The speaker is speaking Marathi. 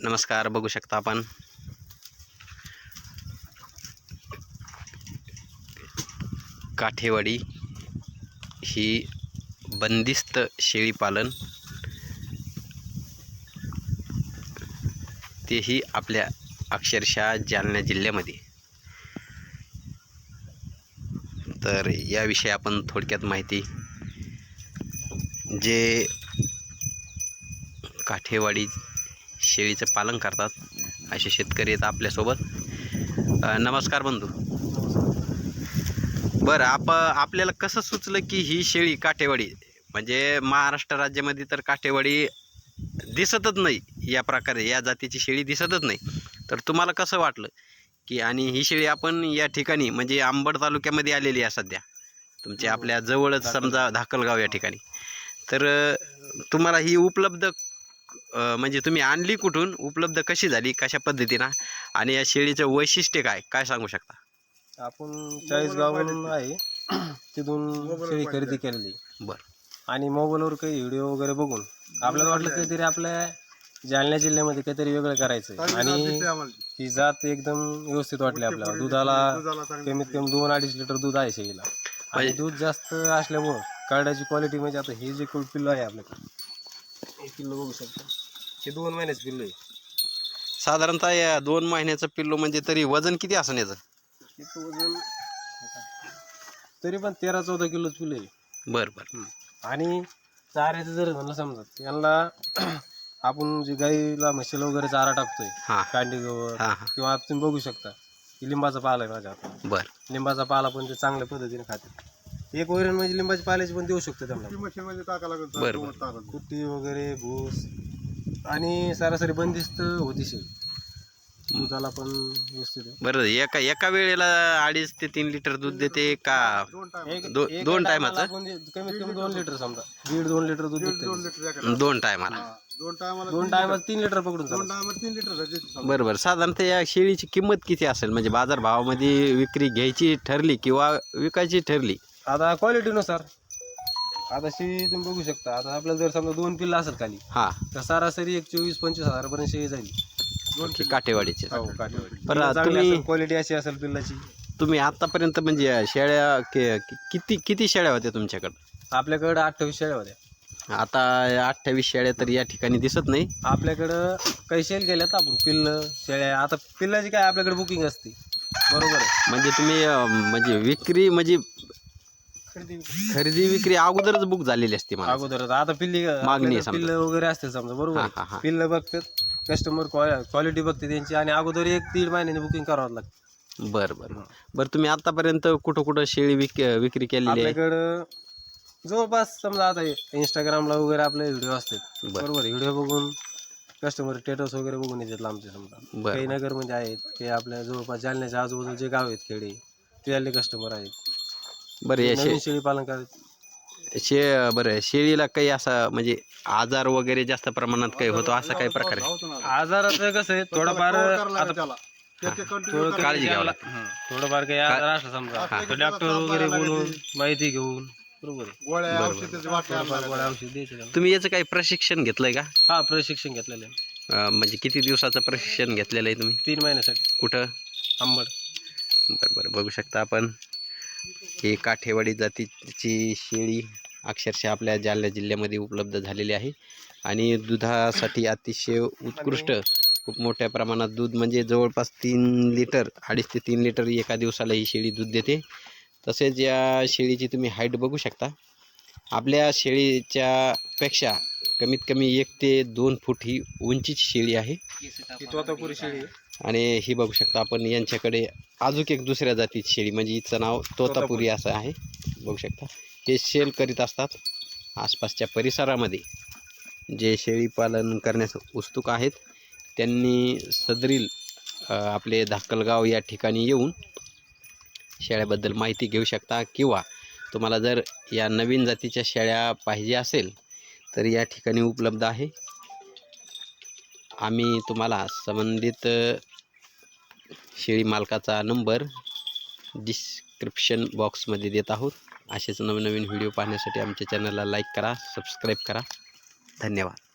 नमस्कार बघू शकता आपण. काठेवाडी ही बंदिस्त शेळीपालन तेही आपल्या अक्षरशः जालना जिल्ह्यामध्ये. तर याविषयी आपण थोडक्यात माहिती. जे काठेवाडी शेळीचं पालन करतात असे शेतकरी आहेत आपल्यासोबत. नमस्कार बंधू. बरं आप आपल्याला कसं सुचलं की ही शेळी काठेवाडी म्हणजे महाराष्ट्र राज्यामध्ये तर काठेवाडी दिसतच नाही या प्रकारे या जातीची शेळी दिसतच नाही. तर तुम्हाला कसं वाटलं की आणि ही शेळी आपण या ठिकाणी म्हणजे अंबड तालुक्यामध्ये आलेली आहे सध्या तुमच्या आपल्या जवळच समजा धाकलगाव या ठिकाणी. तर तुम्हाला ही उपलब्ध म्हणजे तुम्ही आणली कुठून? उपलब्ध कशी झाली? कशा पद्धतीनं? आणि या शेळीचं वैशिष्ट्य काय? काय सांगू शकता? आपण चाळीस गावावरून आहे. तिथून शेळी खरेदी केलेली. बरं. आणि मोबाईलवर काही व्हिडिओ वगैरे बघून आपल्याला वाटलं काहीतरी आपल्या जालना जिल्ह्यामध्ये काहीतरी वेगळं करायचं आणि ही जात एकदम व्यवस्थित वाटली आपल्याला. दुधाला कमीत कमी दोन अडीच लिटर दूध आहे शेळीला. आणि म्हणजे- दूध जास्त असल्यामुळं कार्डाची क्वालिटी म्हणजे आता हे जे कुल पिल्लं आहे आपल्याकडे पिल्लं बघू शकता. हे दोन महिन्याचं पिल्लं आहे. साधारणतः या दोन महिन्याचं पिल्लू म्हणजे तरी वजन किती असं याचं? तिचं वजन तरी पण तेरा चौदा किलोच पिल्लं आहे. बरं बरं. आणि चाऱ्याचं जर म्हणलं समजा यांना आपण जे गाईला म्हशीला वगैरे चारा टाकतोय हां. कांडी गवत हां हां. किंवा तुम्ही बघू शकता की लिंबाचा पाला आहे माझ्या हातात. बरं. लिंबाचा पाला पण ते चांगल्या पद्धतीने खाते एक वैरण म्हणजे लिंबाची पाल्याची पण देऊ शकतो त्यांना बरं बरं. कुट्टी वगैरे भूस आणि सरासरी बंदिस्त होती शेळी दुधाला पण व्यवस्थित आहे. बरं एका एका वेळेला अडीच ते तीन लिटर दूध देते का? एक- दो- एका दोन टायमाला टायमाचं? आपण जे- कमीत कमी दोन लिटर समजा. दीड दोन लिटर दूध देते. दोन टायमाला. दोन टायमाला तीन लिटर. पकडून चालायचं. बरं बरं. साधारणतः या शेळीची किंमत किती असेल? म्हणजे बाजारभावामध्ये विक्री घ्यायची ठरली किंवा विकायची ठरली? आता क्वालिटीनुसार आता शेळी तुम्ही बघू शकता. आता आपल्याला जर समजा दोन पिल्ला असेल खाली हां. तर सरासरी एक चोवीस पंचवीस हजारापर्यंत शेळी जाईल. ओके, काठेवाडीचे. हो बरं, तुम्ही- क्वालिटी अशी असेल पिल्लाची तुम्ही आतापर्यंत म्हणजे शेळ्या कि- कि- किती किती शेळ्या होत्या तुमच्याकडं? आपल्याकडं अठ्ठावीस शेळ्या होत्या. आता अठ्ठावीस शेळ्या तर या ठिकाणी दिसत नाही. आपल्याकडं काही शेल गेल्यात आपण पिल्ल शेळ्या. आता पिल्लाची काय आपल्याकडे बुकिंग असते. बरोबर आहे. म्हणजे तुम्ही अं, म्हणजे विक्री म्हणजे खरेदी विक्री अगोदरच बुक झालेली असते मला अगोदर आता पिल्ली मागणी आहे समजा. पिल्ल वगैरे असते समजा बरोबर हा. हा, हा. पिल्ल बघतात कस्टमर क्वालिटी बघते त्यांची आणि अगोदर एक दीड महिन्याने बुकिंग करावं लागतं बरं बरं बरं तुम्ही आतापर्यंत कुठं कुठं शेळी विक विक्री केलेली आहे आपल्याकडं जवळपास समजा आता इंस्टाग्रामला वगैरे आपले व्हिडिओ असतात बरं. बरोबर व्हिडिओ बघून कस्टमर स्टेटस वगैरे बघून येतात आमचे समजा बरं. काही नगर म्हणजे आहेत ते आपल्या जवळपास जालन्याच्या आजूबाजूला जे गाव आहेत खेडे ते कस्टमर आहेत बरं या शे नवीन शेळी पालन करत शे बरं शेळीला काही असा म्हणजे आजार वगैरे जास्त प्रमाणात काही होतो असा काही प्रकार आहे? आजाराचं कसं आहे थोडंफार आता थोडं काही काळजी घ्यावं हं, थोडंफार काही आजार असला समजा. डॉक्टर वगैरे बोलून माहिती घेऊन बरोबर आहे. थोडंफार गोळ्या औषध द्यायचे त्यांना. तुम्ही याचं काही प्रशिक्षण घेतलंय का? हा प्रशिक्षण घेतलेलं आहे. अं, म्हणजे किती दिवसाचं प्रशिक्षण घेतलेलं आहे तुम्ही? तीन महिन्यासाठी. कुठं? आंबड बरं बरं बघू शकता आपण. ही काठेवाडी जातीची शेळी अक्षरशः आपल्या जालना जिल्ह्यामध्ये उपलब्ध झालेली आहे. आणि दुधासाठी अतिशय उत्कृष्ट खूप मोठ्या प्रमाणात दूध म्हणजे जवळपास तीन लिटर अडीच ते तीन लिटर एका दिवसाला ही शेळी दूध देते. तसेच या शेळीची तुम्ही हाईट बघू शकता. आपल्या शेळीच्या पेक्षा कमीत कमी एक ते दोन फूट ही उंचीची शेळी आहे. ही तोतापुरी शेळी आहे. आणि ही बघू शकता आपण यांच्याकडे अजून एक दुसऱ्या जातीची शेळी म्हणजे हिचं नाव तोतापुरी असं आहे. बघू शकता. हे शेल करीत असतात आसपासच्या परिसरामध्ये. जे शेळी पालन करण्यास उत्सुक आहेत त्यांनी सदरील अ, आपले धाकलगाव या ठिकाणी येऊन शेळ्याबद्दल माहिती घेऊ शकता किंवा तुम्हाला जर या नवीन जातीच्या शेळ्या पाहिजे असेल तर या ठिकाणी उपलब्ध आहे. आम्ही तुम्हाला संबंधित शेळी मालकाचा नंबर डिस्क्रिप्शन बॉक्समध्ये देत आहोत. असेच नवनवीन व्हिडिओ पाहण्यासाठी आमच्या चॅनलला लाईक करा सबस्क्राईब करा. धन्यवाद.